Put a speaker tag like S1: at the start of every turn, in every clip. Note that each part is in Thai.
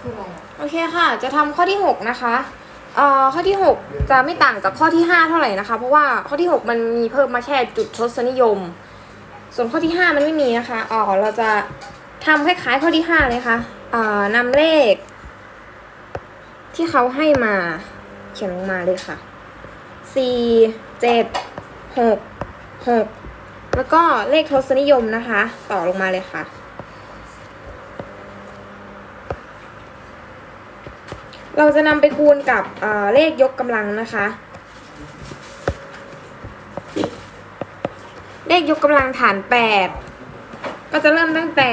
S1: คืออะไรอะ
S2: โอเคค่ะ จะทำข้อที่ 6 นะคะเอ่อข้อที่ 6 จะไม่ต่างจากข้อที่ 5 เท่าไหร่นะคะ เพราะว่าข้อที่ 6 มันมีเพิ่มมาแค่จุดทศนิยม ส่วนข้อที่ 5 มันไม่มีนะคะอ๋อเราจะทำคล้ายๆข้อที่ 5 เลยค่ะเอ่อนำเลข ที่เขาให้มาเขียนลงมาเลยค่ะสี่เจ็ดหกหกแล้วก็เลขทศนิยมนะคะ ต่อลงมาเลยค่ะ เราจะนำไปคูณกับเเลขยกกำลังนะคะ เลขยกกำลังฐานแปดก็จะเริ่มตั้งแต่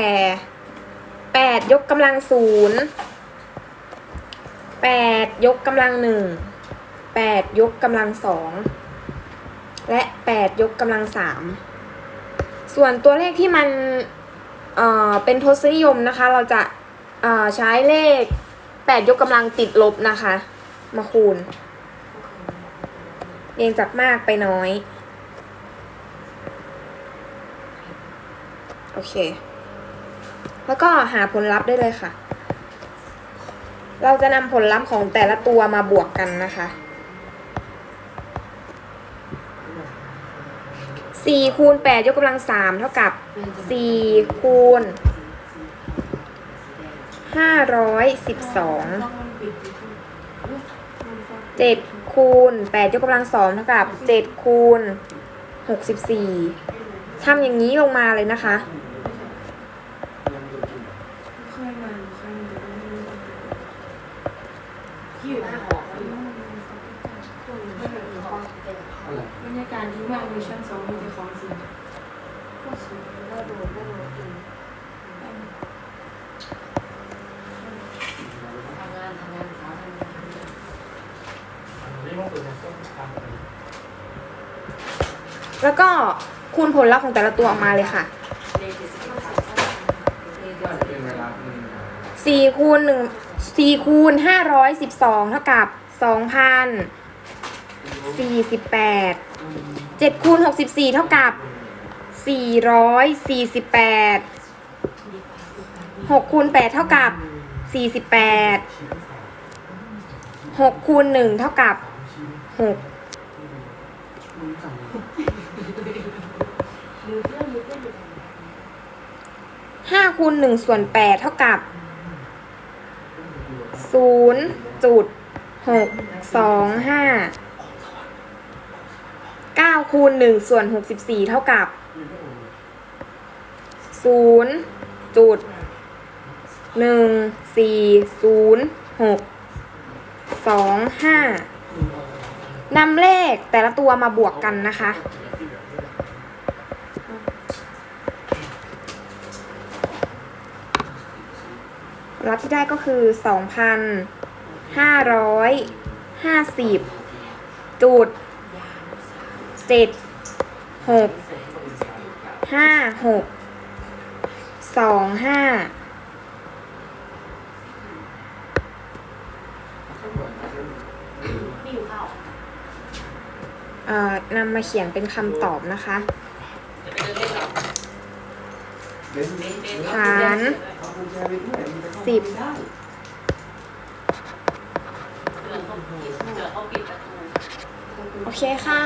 S2: แปดยกกำลังศูนย์แปดยกกำลังหนึ่งแปดยกกำลังสองและแปดยกกำลังสามส่วนตัวเลขที่มันเเป็นทศนิยมนะคะ เราจะใช้เลข แปดยกกำลังติดลบนะคะ มาคูณเรียงจากมากไปน้อย โอเค แล้วก็หาผลลัพธ์ได้เลยค่ะ เราจะนำผลลัพธ์ของแต่ละตัวมาบวกกันนะคะสี่คูณแปดยกกำลังสามเท่ากับสี่คูณ ห้าร้อยสิบสองเจ็ดคูณแปดยกกำลังสองเท่ากับเจ็ดคูณหกสิบสี่ทำอย่างนี้ลงมาเลยนะคะ
S1: เคยมาหรือยมาที่อยู่หน้าหอมันบรรยากาศดีมากเลยชั้นสองมีแต่ของสิโคตรสวยแล้วโดดแล้วโดดจริง
S3: ทำงานทำงานเช้าทำงาน
S4: นี่มันเป็นส้มตำเลย
S2: แล้วก็คูณผลลัพธ์ของแต่ละตัวออกมาเลยค่ะ
S3: เรียนเจ็ดสิบห้าเรียนเจ็
S4: ก็
S3: ด
S4: จะ
S3: สิบ
S4: เป็นเวลาหนึ่ง
S2: สี่คูณหนึ่งสี่คูณห้าร้อยสิบสองเท่ากับสองพันสี่สิบแปดเจ็ดคูณหกสิบสี่เท่ากับสี่ร้อยสี่สิบแปดหกคูณแปดเท่ากับสี่สิบแปดหกคูณหนึ่งเท่ากับ หก
S3: ห้า
S2: คูณหนึ่งส่วนแปดเท่ากับศูนย์จุดหกสองห้าเก้าคูณหนึ่งส่วนหกสิบสี่เท่ากับศูนย์จุดหนึ่งสี่ศูนย์หกสองห้า นำเลขแต่ละตัวมาบวกกันนะคะ รับที่ได้ก็คือสองพันห้าร้อยห้าสิบจุดเจ็ดหกห้าหกสองห้าเอ่อ นำมาเขียนเป็นคำตอบนะคะฐานสิบโอเคค่ะ